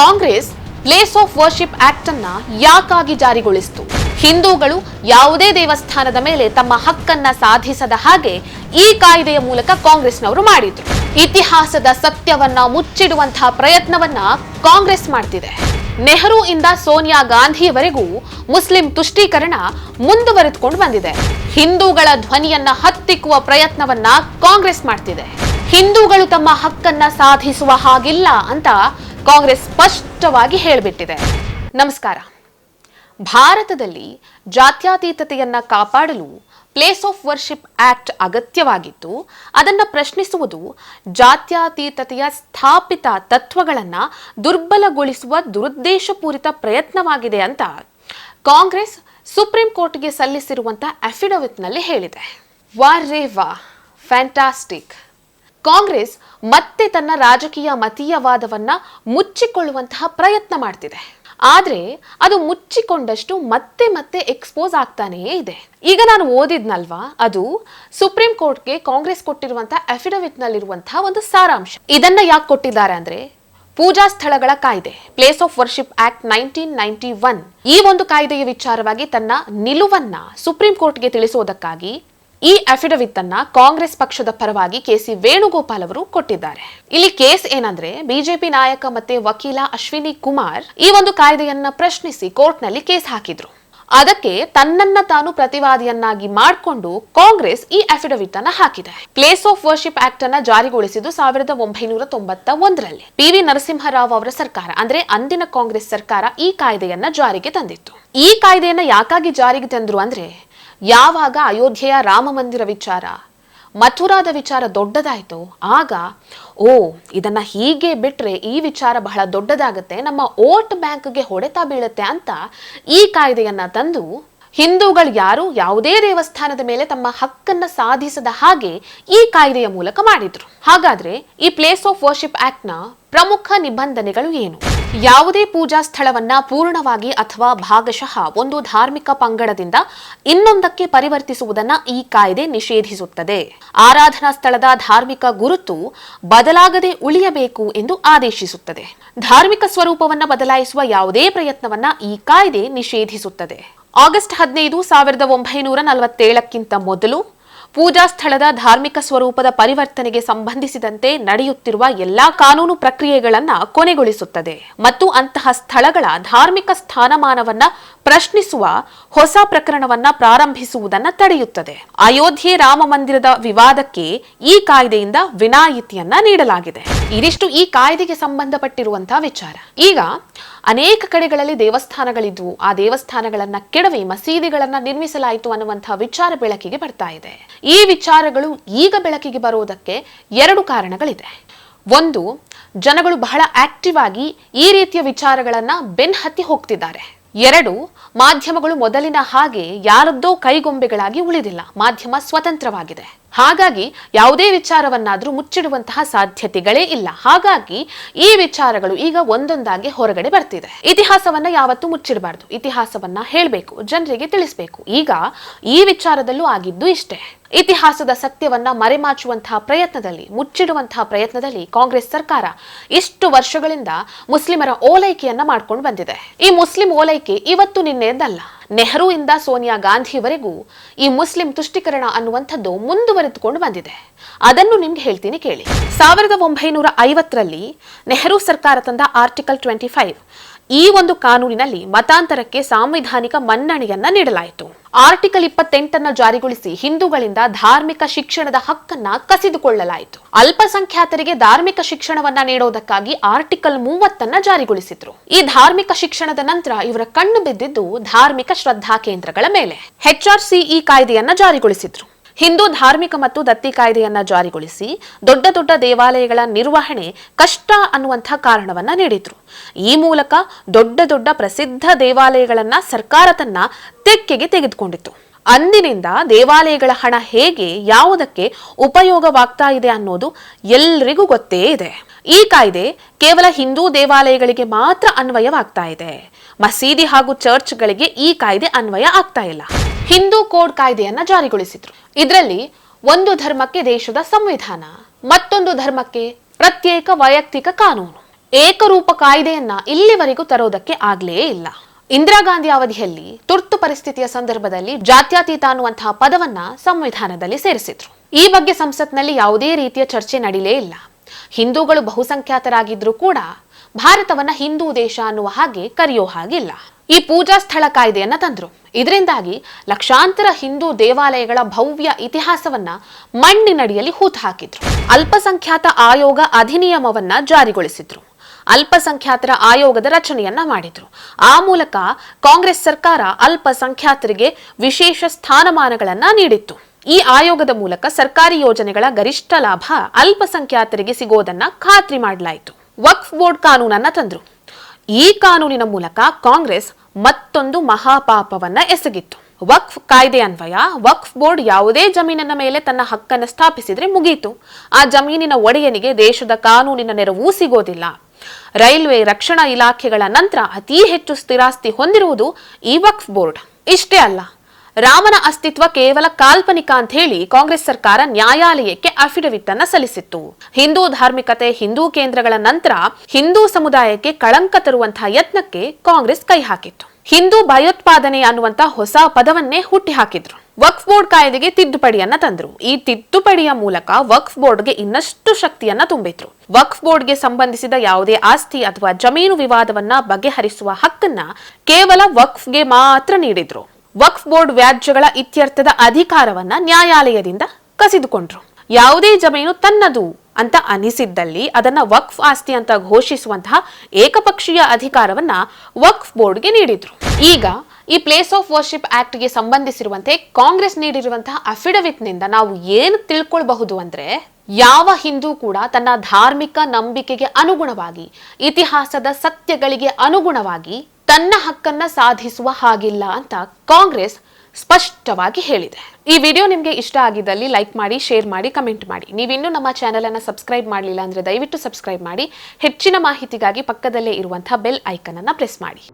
Congress place of worship act ಅನ್ನ ಯಾಕಾಗಿ ಜಾರಿಗೊಳಿಸಿತು? ಹಿಂದೂಗಳು ಯಾವುದೇ ದೇವಸ್ಥಾನದ ಮೇಲೆ ತಮ್ಮ ಹಕ್ಕನ್ನ ಸಾಧಿಸದ ಹಾಗೆ ಈ ಕಾಯ್ದೆಯ ಮೂಲಕ ಕಾಂಗ್ರೆಸ್ನವರು ಮಾಡಿದ್ರು. ಇತಿಹಾಸದ ಸತ್ಯವನ್ನ ಮುಚ್ಚಿಡುವಂತಹ ಪ್ರಯತ್ನವನ್ನ ಕಾಂಗ್ರೆಸ್ ಮಾಡ್ತಿದೆ. ನೆಹರು ಇಂದ ಸೋನಿಯಾ ಗಾಂಧಿಯವರೆಗೂ ಮುಸ್ಲಿಂ ತುಷ್ಟೀಕರಣ ಮುಂದುವರೆದುಕೊಂಡು ಬಂದಿದೆ. ಹಿಂದೂಗಳ ಧ್ವನಿಯನ್ನ ಹತ್ತಿಕ್ಕುವ ಪ್ರಯತ್ನವನ್ನ ಕಾಂಗ್ರೆಸ್ ಮಾಡ್ತಿದೆ. ಹಿಂದೂಗಳು ತಮ್ಮ ಹಕ್ಕನ್ನ ಸಾಧಿಸುವ ಹಾಗಿಲ್ಲ ಅಂತ ಕಾಂಗ್ರೆಸ್ ಸ್ಪಷ್ಟವಾಗಿ ಹೇಳಿಬಿಟ್ಟಿದೆ. ನಮಸ್ಕಾರ. ಭಾರತದಲ್ಲಿ ಜಾತ್ಯತೀತತೆಯನ್ನ ಕಾಪಾಡಲು ಪ್ಲೇಸ್ ಆಫ್ ವರ್ಷಿಪ್ ಆಕ್ಟ್ ಅಗತ್ಯವಾಗಿದ್ದು, ಅದನ್ನು ಪ್ರಶ್ನಿಸುವುದು ಜಾತ್ಯತೀತತೆಯ ಸ್ಥಾಪಿತ ತತ್ವಗಳನ್ನು ದುರ್ಬಲಗೊಳಿಸುವ ದುರುದ್ದೇಶಪೂರಿತ ಪ್ರಯತ್ನವಾಗಿದೆ ಅಂತ ಕಾಂಗ್ರೆಸ್ ಸುಪ್ರೀಂ ಕೋರ್ಟ್ಗೆ ಸಲ್ಲಿಸಿರುವಂಥ ಅಫಿಡವಿಟ್ನಲ್ಲಿ ಹೇಳಿದೆ. ವಾ ರೇ ವಾ ಫ್ಯಾಂಟಾಸ್ಟಿಕ್ ಕಾಂಗ್ರೆಸ್ ಮತ್ತೆ ತನ್ನ ರಾಜಕೀಯ ಮತೀಯವಾದವನ್ನ ಮುಚ್ಚಿಕೊಳ್ಳುವಂತಹ ಪ್ರಯತ್ನ ಮಾಡ್ತಿದೆ. ಆದ್ರೆ ಅದು ಮುಚ್ಚಿಕೊಂಡಷ್ಟು ಮತ್ತೆ ಮತ್ತೆ ಎಕ್ಸ್ಪೋಸ್ ಆಗ್ತಾನೇ ಇದೆ. ಈಗ ನಾನು ಓದಿದ್ನಲ್ವಾ? ಅದು ಸುಪ್ರೀಂ ಕೋರ್ಟ್ಗೆ ಕಾಂಗ್ರೆಸ್ ಕೊಟ್ಟಿರುವಂತಹ ಅಫಿಡವಿಟ್ ನಲ್ಲಿರುವಂತಹ ಒಂದು ಸಾರಾಂಶ. ಇದನ್ನ ಯಾಕೆ ಕೊಟ್ಟಿದ್ದಾರೆ ಅಂದ್ರೆ ಪೂಜಾ ಸ್ಥಳಗಳ ಕಾಯ್ದೆ place of worship act nineteen ninety one ಈ ಒಂದು ಕಾಯ್ದೆಯ ವಿಚಾರವಾಗಿ ತನ್ನ ನಿಲುವನ್ನ ಸುಪ್ರೀಂ ಕೋರ್ಟ್ಗೆ ತಿಳಿಸುವುದಕ್ಕಾಗಿ ಈ ಅಫಿಡವಿಟ್ ಅನ್ನ ಕಾಂಗ್ರೆಸ್ ಪಕ್ಷದ ಪರವಾಗಿ ಕೆಸಿ ವೇಣುಗೋಪಾಲ್ ಅವರು ಕೊಟ್ಟಿದ್ದಾರೆ. ಇಲ್ಲಿ ಕೇಸ್ ಏನಂದ್ರೆ, ಬಿಜೆಪಿ ನಾಯಕ ಮತ್ತೆ ವಕೀಲ ಅಶ್ವಿನಿ ಕುಮಾರ್ ಈ ಒಂದು ಕಾಯ್ದೆಯನ್ನ ಪ್ರಶ್ನಿಸಿ ಕೋರ್ಟ್ನಲ್ಲಿ ಕೇಸ್ ಹಾಕಿದ್ರು. ಅದಕ್ಕೆ ತನ್ನನ್ನ ತಾನು ಪ್ರತಿವಾದಿಯನ್ನಾಗಿ ಮಾಡಿಕೊಂಡು ಕಾಂಗ್ರೆಸ್ ಈ ಅಫಿಡವಿಟ್ ಅನ್ನ ಹಾಕಿದೆ. ಪ್ಲೇಸ್ ಆಫ್ ವರ್ಷಿಪ್ ಆಕ್ಟ್ ಅನ್ನ ಜಾರಿಗೊಳಿಸಿದ್ದು ಸಾವಿರದ ಒಂಬೈನೂರ ತೊಂಬತ್ತ ಒಂದರಲ್ಲಿ ಪಿ ವಿ ನರಸಿಂಹರಾವ್ ಅವರ ಸರ್ಕಾರ, ಅಂದ್ರೆ ಅಂದಿನ ಕಾಂಗ್ರೆಸ್ ಸರ್ಕಾರ ಈ ಕಾಯ್ದೆಯನ್ನ ಜಾರಿಗೆ ತಂದಿತ್ತು. ಈ ಕಾಯ್ದೆಯನ್ನ ಯಾಕಾಗಿ ಜಾರಿಗೆ ತಂದ್ರು ಅಂದ್ರೆ ಯಾವಾಗ ಅಯೋಧ್ಯೆಯ ರಾಮ ಮಂದಿರ ವಿಚಾರ? ಮಥುರಾದ ವಿಚಾರ ದೊಡ್ಡದಾಯಿತು. ಆಗ, ಓ, ಇದನ್ನ ಹೀಗೆ ಬಿಟ್ರೆ ಈ ವಿಚಾರ ಬಹಳ ದೊಡ್ಡದಾಗುತ್ತೆ, ನಮ್ಮ ಓಟ್ ಬ್ಯಾಂಕ್ಗೆ ಹೊಡೆತ ಬೀಳುತ್ತೆ ಅಂತ ಈ ಕಾಯ್ದೆಯನ್ನ ತಂದು ಹಿಂದೂಗಳು ಯಾರು ಯಾವುದೇ ದೇವಸ್ಥಾನದ ಮೇಲೆ ತಮ್ಮ ಹಕ್ಕನ್ನ ಸಾಧಿಸದ ಹಾಗೆ ಈ ಕಾಯ್ದೆಯ ಮೂಲಕ ಮಾಡಿದ್ರು. ಹಾಗಾದ್ರೆ ಈ ಪ್ಲೇಸ್ ಆಫ್ ವರ್ಷಿಪ್ ಆಕ್ಟ್ನ ಪ್ರಮುಖ ನಿಬಂಧನೆಗಳು ಏನು? ಯಾವುದೇ ಪೂಜಾ ಸ್ಥಳವನ್ನ ಪೂರ್ಣವಾಗಿ ಅಥವಾ ಭಾಗಶಃ ಒಂದು ಧಾರ್ಮಿಕ ಪಂಗಡದಿಂದ ಇನ್ನೊಂದಕ್ಕೆ ಪರಿವರ್ತಿಸುವುದನ್ನ ಈ ಕಾಯ್ದೆ ನಿಷೇಧಿಸುತ್ತದೆ. ಆರಾಧನಾ ಸ್ಥಳದ ಧಾರ್ಮಿಕ ಗುರುತು ಬದಲಾಗದೆ ಉಳಿಯಬೇಕು ಎಂದು ಆದೇಶಿಸುತ್ತದೆ. ಧಾರ್ಮಿಕ ಸ್ವರೂಪವನ್ನ ಬದಲಾಯಿಸುವ ಯಾವುದೇ ಪ್ರಯತ್ನವನ್ನ ಈ ಕಾಯ್ದೆ ನಿಷೇಧಿಸುತ್ತದೆ. ಆಗಸ್ಟ್ ಹದಿನೈದು ಸಾವಿರದ ಒಂಬೈನೂರ ನಲವತ್ತೇಳಕ್ಕಿಂತ ಮೊದಲು ಪೂಜಾ ಸ್ಥಳದ ಧಾರ್ಮಿಕ ಸ್ವರೂಪದ ಪರಿವರ್ತನೆಗೆ ಸಂಬಂಧಿಸಿದಂತೆ ನಡೆಯುತ್ತಿರುವ ಎಲ್ಲಾ ಕಾನೂನು ಪ್ರಕ್ರಿಯೆಗಳನ್ನ ಕೊನೆಗೊಳಿಸುತ್ತದೆ. ಮತ್ತು ಅಂತಹ ಸ್ಥಳಗಳ ಧಾರ್ಮಿಕ ಸ್ಥಾನಮಾನವನ್ನ ಪ್ರಶ್ನಿಸುವ ಹೊಸ ಪ್ರಕರಣವನ್ನ ಪ್ರಾರಂಭಿಸುವುದನ್ನ ತಡೆಯುತ್ತದೆ. ಅಯೋಧ್ಯೆ ರಾಮ ಮಂದಿರದ ವಿವಾದಕ್ಕೆ ಈ ಕಾಯ್ದೆಯಿಂದ ವಿನಾಯಿತಿಯನ್ನ ನೀಡಲಾಗಿದೆ. ಇದಿಷ್ಟು ಈ ಕಾಯ್ದೆಗೆ ಸಂಬಂಧಪಟ್ಟಿರುವಂತಹ ವಿಚಾರ. ಈಗ ಅನೇಕ ಕಡೆಗಳಲ್ಲಿ ದೇವಸ್ಥಾನಗಳಿದ್ವು ಆ ದೇವಸ್ಥಾನಗಳನ್ನ ಕೆಡವಿ ಮಸೀದಿಗಳನ್ನ ನಿರ್ಮಿಸಲಾಯಿತು ಅನ್ನುವಂತಹ ವಿಚಾರ ಬೆಳಕಿಗೆ ಬರ್ತಾ ಇದೆ. ಈ ವಿಚಾರಗಳು ಈಗ ಬೆಳಕಿಗೆ ಬರುವುದಕ್ಕೆ ಎರಡು ಕಾರಣಗಳಿದೆ. ಒಂದು, ಜನಗಳು ಬಹಳ ಆಕ್ಟಿವ್ ಆಗಿ ಈ ರೀತಿಯ ವಿಚಾರಗಳನ್ನ ಬೆನ್ಹತ್ತಿ ಹೋಗ್ತಿದ್ದಾರೆ. ಎರಡು ಮಾಧ್ಯಮಗಳು ಮೊದಲಿನ ಹಾಗೆ ಯಾರದ್ದೋ ಕೈಗೊಂಬೆಗಳಾಗಿ ಉಳಿದಿಲ್ಲ. ಮಾಧ್ಯಮ ಸ್ವತಂತ್ರವಾಗಿದೆ. ಹಾಗಾಗಿ ಯಾವುದೇ ವಿಚಾರವನ್ನಾದರೂ ಮುಚ್ಚಿಡುವಂತಹ ಸಾಧ್ಯತೆಗಳೇ ಇಲ್ಲ. ಹಾಗಾಗಿ ಈ ವಿಚಾರಗಳು ಈಗ ಒಂದೊಂದಾಗಿ ಹೊರಗಡೆ ಬರ್ತಿದೆ. ಇತಿಹಾಸವನ್ನ ಯಾವತ್ತೂ ಮುಚ್ಚಿಡಬಾರ್ದು. ಇತಿಹಾಸವನ್ನ ಹೇಳಬೇಕು, ಜನರಿಗೆ ತಿಳಿಸಬೇಕು. ಈಗ ಈ ವಿಚಾರದಲ್ಲೂ ಆಗಿದ್ದು ಇಷ್ಟೇ. ಇತಿಹಾಸದ ಸತ್ಯವನ್ನ ಮರೆಮಾಚುವಂತಹ ಪ್ರಯತ್ನದಲ್ಲಿ, ಮುಚ್ಚಿಡುವಂತಹ ಪ್ರಯತ್ನದಲ್ಲಿ ಕಾಂಗ್ರೆಸ್ ಸರ್ಕಾರ ಇಷ್ಟು ವರ್ಷಗಳಿಂದ ಮುಸ್ಲಿಮರ ಓಲೈಕೆಯನ್ನ ಮಾಡ್ಕೊಂಡು ಬಂದಿದೆ. ಈ ಮುಸ್ಲಿಂ ಓಲೈಕೆ ಇವತ್ತು ನಿನ್ನೆದಲ್ಲ ನೆಹರು ಇಂದ ಸೋನಿಯಾ ಗಾಂಧಿವರೆಗೂ ಈ ಮುಸ್ಲಿಂ ತುಷ್ಟೀಕರಣ ಅನ್ನುವಂಥದ್ದು ಮುಂದುವರೆದುಕೊಂಡು ಬಂದಿದೆ. ಅದನ್ನು ನಿಮ್ಗೆ ಹೇಳ್ತೀನಿ ಕೇಳಿ. ಸಾವಿರದ ಒಂಬೈನೂರ ಐವತ್ತರಲ್ಲಿ ನೆಹರು ಸರ್ಕಾರ ತಂದ ಆರ್ಟಿಕಲ್ ಟ್ವೆಂಟಿ ಫೈವ್ ಈ ಒಂದು ಕಾನೂನಿನಲ್ಲಿ ಮತಾಂತರಕ್ಕೆ ಸಾಂವಿಧಾನಿಕ ಮನ್ನಣೆಯನ್ನ ನೀಡಲಾಯಿತು. ಆರ್ಟಿಕಲ್ ಇಪ್ಪತ್ತೆಂಟನ್ನ ಜಾರಿಗೊಳಿಸಿ ಹಿಂದೂಗಳಿಂದ ಧಾರ್ಮಿಕ ಶಿಕ್ಷಣದ ಹಕ್ಕನ್ನ ಕಸಿದುಕೊಳ್ಳಲಾಯಿತು. ಅಲ್ಪಸಂಖ್ಯಾತರಿಗೆ ಧಾರ್ಮಿಕ ಶಿಕ್ಷಣವನ್ನ ನೀಡೋದಕ್ಕಾಗಿ ಆರ್ಟಿಕಲ್ ಮೂವತ್ತನ್ನ ಜಾರಿಗೊಳಿಸಿದ್ರು. ಈ ಧಾರ್ಮಿಕ ಶಿಕ್ಷಣದ ನಂತರ ಇವರ ಕಣ್ಣು ಬಿದ್ದಿದ್ದು ಧಾರ್ಮಿಕ ಶ್ರದ್ಧಾ ಕೇಂದ್ರಗಳ ಮೇಲೆ. ಈ ಕಾಯ್ದೆಯನ್ನ ಜಾರಿಗೊಳಿಸಿದ್ರು. ಹಿಂದೂ ಧಾರ್ಮಿಕ ಮತ್ತು ದತ್ತಿ ಕಾಯ್ದೆಯನ್ನ ಜಾರಿಗೊಳಿಸಿ ದೊಡ್ಡ ದೊಡ್ಡ ದೇವಾಲಯಗಳ ನಿರ್ವಹಣೆ ಕಷ್ಟ ಅನ್ನುವಂಥ ಕಾರಣವನ್ನ ನೀಡಿದ್ರು. ಈ ಮೂಲಕ ದೊಡ್ಡ ದೊಡ್ಡ ಪ್ರಸಿದ್ಧ ದೇವಾಲಯಗಳನ್ನ ಸರ್ಕಾರ ತನ್ನ ತೆಕ್ಕೆಗೆ ತೆಗೆದುಕೊಂಡಿತ್ತು. ಅಂದಿನಿಂದ ದೇವಾಲಯಗಳ ಹಣ ಹೇಗೆ ಯಾವುದಕ್ಕೆ ಉಪಯೋಗವಾಗ್ತಾ ಇದೆ ಅನ್ನೋದು ಎಲ್ರಿಗೂ ಗೊತ್ತೇ ಇದೆ. ಈ ಕಾಯ್ದೆ ಕೇವಲ ಹಿಂದೂ ದೇವಾಲಯಗಳಿಗೆ ಮಾತ್ರ ಅನ್ವಯವಾಗ್ತಾ ಇದೆ. ಮಸೀದಿ ಹಾಗೂ ಚರ್ಚ್ಗಳಿಗೆ ಈ ಕಾಯ್ದೆ ಅನ್ವಯ ಆಗ್ತಾ ಇಲ್ಲ. ಹಿಂದೂ ಕೋಡ್ ಕಾಯ್ದೆಯನ್ನ ಜಾರಿಗೊಳಿಸಿದ್ರು. ಇದರಲ್ಲಿ ಒಂದು ಧರ್ಮಕ್ಕೆ ದೇಶದ ಸಂವಿಧಾನ, ಮತ್ತೊಂದು ಧರ್ಮಕ್ಕೆ ಪ್ರತ್ಯೇಕ ವೈಯಕ್ತಿಕ ಕಾನೂನು. ಏಕರೂಪ ಕಾಯ್ದೆಯನ್ನ ಇಲ್ಲಿವರೆಗೂ ತರೋದಕ್ಕೆ ಆಗ್ಲೇ ಇಲ್ಲ. ಇಂದಿರಾ ಗಾಂಧಿ ಅವಧಿಯಲ್ಲಿ ತುರ್ತು ಪರಿಸ್ಥಿತಿಯ ಸಂದರ್ಭದಲ್ಲಿ ಜಾತ್ಯತೀತ ಅನ್ನುವಂತಹ ಪದವನ್ನ ಸಂವಿಧಾನದಲ್ಲಿ ಸೇರಿಸಿದ್ರು. ಈ ಬಗ್ಗೆ ಸಂಸತ್ನಲ್ಲಿ ಯಾವುದೇ ರೀತಿಯ ಚರ್ಚೆ ನಡೀಲೇ ಇಲ್ಲ. ಹಿಂದೂಗಳು ಬಹುಸಂಖ್ಯಾತರಾಗಿದ್ರೂ ಕೂಡ ಭಾರತವನ್ನ ಹಿಂದೂ ದೇಶ ಅನ್ನುವ ಹಾಗೆ ಕರೆಯೋ ಹಾಗಿಲ್ಲ. ಈ ಪೂಜಾ ಸ್ಥಳ ಕಾಯ್ದೆಯನ್ನ ತಂದ್ರು. ಇದರಿಂದಾಗಿ ಲಕ್ಷಾಂತರ ಹಿಂದೂ ದೇವಾಲಯಗಳ ಭವ್ಯ ಇತಿಹಾಸವನ್ನ ಮಣ್ಣಿನಡಿಯಲ್ಲಿ ಹೂತು ಹಾಕಿದ್ರು. ಅಲ್ಪಸಂಖ್ಯಾತ ಆಯೋಗ ಅಧಿನಿಯಮವನ್ನ ಜಾರಿಗೊಳಿಸಿದ್ರು. ಅಲ್ಪಸಂಖ್ಯಾತರ ಆಯೋಗದ ರಚನೆಯನ್ನ ಮಾಡಿದ್ರು. ಆ ಮೂಲಕ ಕಾಂಗ್ರೆಸ್ ಸರ್ಕಾರ ಅಲ್ಪಸಂಖ್ಯಾತರಿಗೆ ವಿಶೇಷ ಸ್ಥಾನಮಾನಗಳನ್ನ ನೀಡಿತ್ತು. ಈ ಆಯೋಗದ ಮೂಲಕ ಸರ್ಕಾರಿ ಯೋಜನೆಗಳ ಗರಿಷ್ಠ ಲಾಭ ಅಲ್ಪಸಂಖ್ಯಾತರಿಗೆ ಸಿಗೋದನ್ನ ಖಾತ್ರಿ ಮಾಡಲಾಯಿತು. ವಕ್ಫ್ ಬೋರ್ಡ್ ಕಾನೂನನ್ನ ತಂದ್ರು. ಈ ಕಾನೂನಿನ ಮೂಲಕ ಕಾಂಗ್ರೆಸ್ ಮತ್ತೊಂದು ಮಹಾಪಾಪವನ್ನ ಎಸಗಿತ್ತು. ವಕ್ಫ್ ಕಾಯ್ದೆ ಅನ್ವಯ, ವಕ್ಫ್ ಬೋರ್ಡ್ ಯಾವುದೇ ಜಮೀನಿನ ಮೇಲೆ ತನ್ನ ಹಕ್ಕನ್ನು ಸ್ಥಾಪಿಸಿದ್ರೆ ಮುಗೀತು. ಆ ಜಮೀನಿನ ಒಡೆಯನಿಗೆ ದೇಶದ ಕಾನೂನಿನ ನೆರವು ಸಿಗೋದಿಲ್ಲ. ರೈಲ್ವೆ ರಕ್ಷಣಾ ಇಲಾಖೆಗಳ ನಂತರ ಅತಿ ಹೆಚ್ಚು ಸ್ಥಿರಾಸ್ತಿ ಹೊಂದಿರುವುದು ಈ ವಕ್ಫ್ ಬೋರ್ಡ್. ಇಷ್ಟೇ ಅಲ್ಲ ರಾಮನ ಅಸ್ತಿತ್ವ ಕೇವಲ ಕಾಲ್ಪನಿಕ ಅಂತ ಹೇಳಿ ಕಾಂಗ್ರೆಸ್ ಸರ್ಕಾರ ನ್ಯಾಯಾಲಯಕ್ಕೆ ಅಫಿಡವಿಟ್ ಅನ್ನ ಸಲ್ಲಿಸಿತ್ತು. ಹಿಂದೂ ಧಾರ್ಮಿಕತೆ, ಹಿಂದೂ ಕೇಂದ್ರಗಳ ನಂತರ ಹಿಂದೂ ಸಮುದಾಯಕ್ಕೆ ಕಳಂಕ ತರುವಂತಹ ಯತ್ನಕ್ಕೆ ಕಾಂಗ್ರೆಸ್ ಕೈ ಹಾಕಿತ್ತು. ಹಿಂದೂ ಭಯೋತ್ಪಾದನೆ ಅನ್ನುವಂತ ಹೊಸ ಪದವನ್ನೇ ಹುಟ್ಟಿ ಹಾಕಿದ್ರು. ವಕ್ಫ್ ಬೋರ್ಡ್ ಕಾಯ್ದೆಗೆ ತಿದ್ದುಪಡಿಯನ್ನ ತಂದ್ರು. ಈ ತಿದ್ದುಪಡಿಯ ಮೂಲಕ ವಕ್ಫ್ ಬೋರ್ಡ್ಗೆ ಇನ್ನಷ್ಟು ಶಕ್ತಿಯನ್ನ ತುಂಬಿದ್ರು. ವಕ್ಫ್ ಬೋರ್ಡ್ಗೆ ಸಂಬಂಧಿಸಿದ ಯಾವುದೇ ಆಸ್ತಿ ಅಥವಾ ಜಮೀನು ವಿವಾದವನ್ನ ಬಗೆಹರಿಸುವ ಹಕ್ಕನ್ನ ಕೇವಲ ವಕ್ಫ್ಗೆ ಮಾತ್ರ ನೀಡಿದ್ರು. ವಕ್ಫ್ ಬೋರ್ಡ್ ವ್ಯಾಜ್ಯಗಳ ಇತ್ಯರ್ಥದ ಅಧಿಕಾರವನ್ನ ನ್ಯಾಯಾಲಯದಿಂದ ಕಸಿದುಕೊಂಡ್ರು. ಯಾವುದೇ ಜಮೀನು ತನ್ನದು ಅಂತ ಅನಿಸಿದ್ದಲ್ಲಿ ಅದನ್ನ ವಕ್ಫ್ ಆಸ್ತಿ ಅಂತ ಘೋಷಿಸುವಂತಹ ಏಕಪಕ್ಷೀಯ ಅಧಿಕಾರವನ್ನ ವಕ್ಫ್ ಬೋರ್ಡ್ಗೆ ನೀಡಿದ್ರು. ಈಗ ಈ ಪ್ಲೇಸ್ ಆಫ್ ವರ್ಷಿಪ್ ಆಕ್ಟ್ಗೆ ಸಂಬಂಧಿಸಿರುವಂತೆ ಕಾಂಗ್ರೆಸ್ ನೀಡಿರುವಂತಹ ಅಫಿಡವಿಟ್ನಿಂದ ನಾವು ಏನು ತಿಳ್ಕೊಳ್ಬಹುದು ಅಂದ್ರೆ ಯಾವ ಹಿಂದೂ ಕೂಡ ತನ್ನ ಧಾರ್ಮಿಕ ನಂಬಿಕೆಗೆ ಅನುಗುಣವಾಗಿ, ಇತಿಹಾಸದ ಸತ್ಯಗಳಿಗೆ ಅನುಗುಣವಾಗಿ ತನ್ನ ಹಕ್ಕನ್ನ ಸಾಧಿಸುವ ಹಾಗಿಲ್ಲ ಅಂತ ಕಾಂಗ್ರೆಸ್ ಸ್ಪಷ್ಟವಾಗಿ ಹೇಳಿದೆ. ಈ ವಿಡಿಯೋ ನಿಮಗೆ ಇಷ್ಟ ಆಗಿದ್ದಲ್ಲಿ ಲೈಕ್ ಮಾಡಿ, ಶೇರ್ ಮಾಡಿ, ಕಮೆಂಟ್ ಮಾಡಿ. ನೀವಿನ್ನೂ ನಮ್ಮ ಚಾನೆಲ್ ಅನ್ನು ಸಬ್ಸ್ಕ್ರೈಬ್ ಮಾಡಲಿಲ್ಲ ಅಂದ್ರೆ ದಯವಿಟ್ಟು ಸಬ್ಸ್ಕ್ರೈಬ್ ಮಾಡಿ. ಹೆಚ್ಚಿನ ಮಾಹಿತಿಗಾಗಿ ಪಕ್ಕದಲ್ಲೇ ಇರುವಂತಹ ಬೆಲ್ ಐಕನ್ ಅನ್ನ ಪ್ರೆಸ್ ಮಾಡಿ.